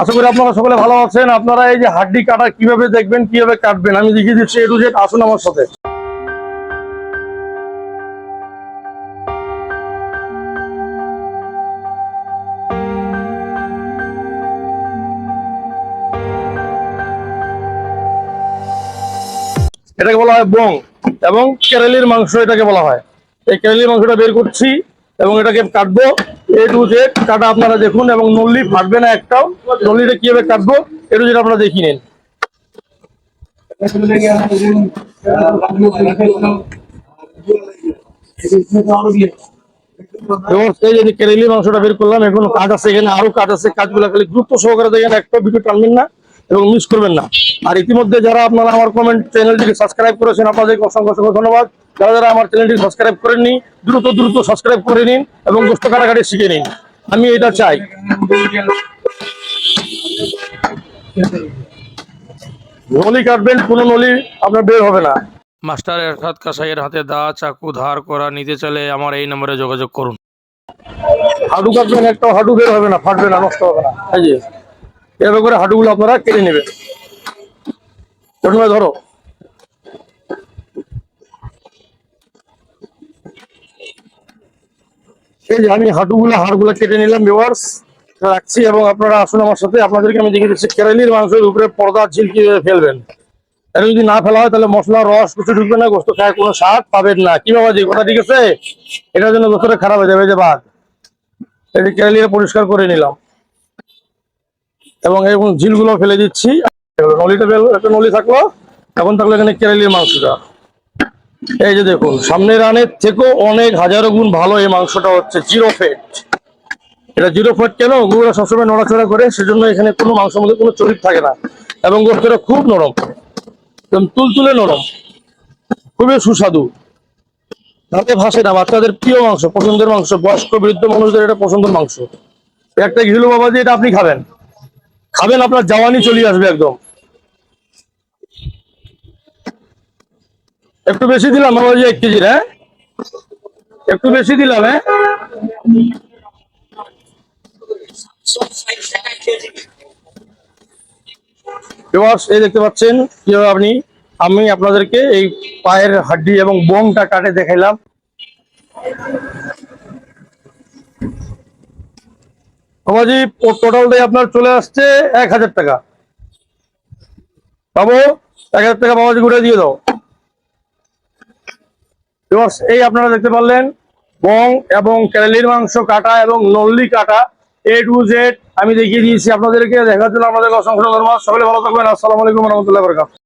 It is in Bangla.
আশা করি আপনারা সকলে ভালো আছেন। আপনারা এই যে হাড্ডি কাটা কীভাবে দেখবেন, কীভাবে কাটবেন, আমি দেখিয়ে দিচ্ছি এ জেড, আসুন আমার সাথে। এটাকে বলা হয় বং, এবং কেরালির মাংস এটাকে বলা হয়। এই কেরালির মাংসটা বের করছি, এবং এটাকে কাটবো। এ টু কাটা আপনারা দেখুন এবং নল্লি ফাটবে না একটাও। নল্লিটা কীভাবে কাটবো এ টু আপনারা দেখি নিন। এই যে কেরালি মাংসটা বের করলাম, এখন কাজ আছে এখানে, আরও কাজ আছে। কাজগুলো খালি গুরুত্ব সহকারে দেখেন একটা ভিডিও টানবেন না। এবং মিস করবেন না। আর ইতিমধ্যে যারা আপনারা আমার কমেন্ট চ্যানেলটিকে সাবস্ক্রাইব করেছেন আপনাদেরকে অসংখ্য অসংখ্য ধন্যবাদ। যারা যারা আমার চ্যানেলটি সাবস্ক্রাইব করেননি দ্রুত দ্রুত সাবস্ক্রাইব করে নিন এবং গোষ্ঠ কাটাকাটি শিখে নিন। আমি এটা চাই। নলি কাটবেন কোনো নলি আপনার বের হবে না। মাস্টার এরশাদ কাসাইয়ের হাতে দা চাকু ধার করা নিতে চাইলে আমার এই নম্বরে যোগাযোগ করুন। হাঁটু কাটবেন একটা হাডু বের হবে না ফাটবে না নষ্ট হবে না। এভাবে করে হাঁটুগুলো আপনারা কেটে নেবেন। ধরো। এই যে আমি হাঁটুগুলো, হাড়গুলো কেটে নিলাম ভিউয়ার্স রাখছি এবং আপনারা আসুন আমার সাথে। আপনাদেরকে আমি দেখিয়ে দিচ্ছি কেরালির মাংসের উপরে পর্দা ঝিল কীভাবে ফেলবেন। এটা যদি না ফেলা হয়, তাহলে মশলা, রস কিছু ঢুকবে না, গোস্ত খায় কোনো স্বাদ পাবেন না। কি বাবাজি কথা, ঠিক আছে? এটার জন্য গোস্তটা খারাপ হয়ে যাবে যে বাদ এটি কেরালিয়ে পরিষ্কার করে নিলাম। এবং এবং ঝিলগুলো ফেলে দিচ্ছি। নলিটা একটা নলি থাকল, এখন থাকল এখানে কেরালির মাংসটা। এই যে দেখুন, সামনের রানের থেকেও অনেক হাজারো গুণ ভালো এই মাংসটা হচ্ছে, জিরো ফেট এটা জিরো ফেট কেন? গরুরা সবসময় নড়াচড়া করে, সেজন্য এখানে কোনো মাংসের মধ্যে কোনো চরিত থাকে না। এবং গোস্তটা খুব নরম। একদম তুলতুলে নরম। খুবই সুস্বাদু। তাতে ভাসে না, বাচ্চাদের প্রিয় মাংস, পছন্দের মাংস, বয়স্ক, বৃদ্ধ মানুষদের এটা পছন্দের মাংস। একটা ঘিলু বাবাজি এটা আপনি খাবেন। খাবেন আপনার জাওয়ানি চলে আসবে একদম। একটু বেশি দিলাম বাবাজি এক কেজির হ্যাঁ? একটু বেশি দিলাম হ্যাঁ? এই দেখতে পাচ্ছেন কীভাবে আপনি, আমি আপনাদেরকে এই পায়ের হাড্ডি এবং বোমটা কাটে দেখাইলাম। বাবাজি টোটালটাই আপনার চলে আসছে এক হাজার টাকা। বাবু, এক হাজার টাকা বাবাজি ঘুরে দিয়ে দাও। এই আপনারা দেখতে পারলেন, বং এবং কেরালির মাংস কাটা এবং নল্লি কাটা এ টু জেড আমি দেখিয়ে দিয়েছি আপনাদেরকে, দেখার জন্য আপনাদের অসংখ্য ধন্যবাদ। সকলে ভালো থাকবেন। আসসালামু রহমতুল্লাহ বরকাত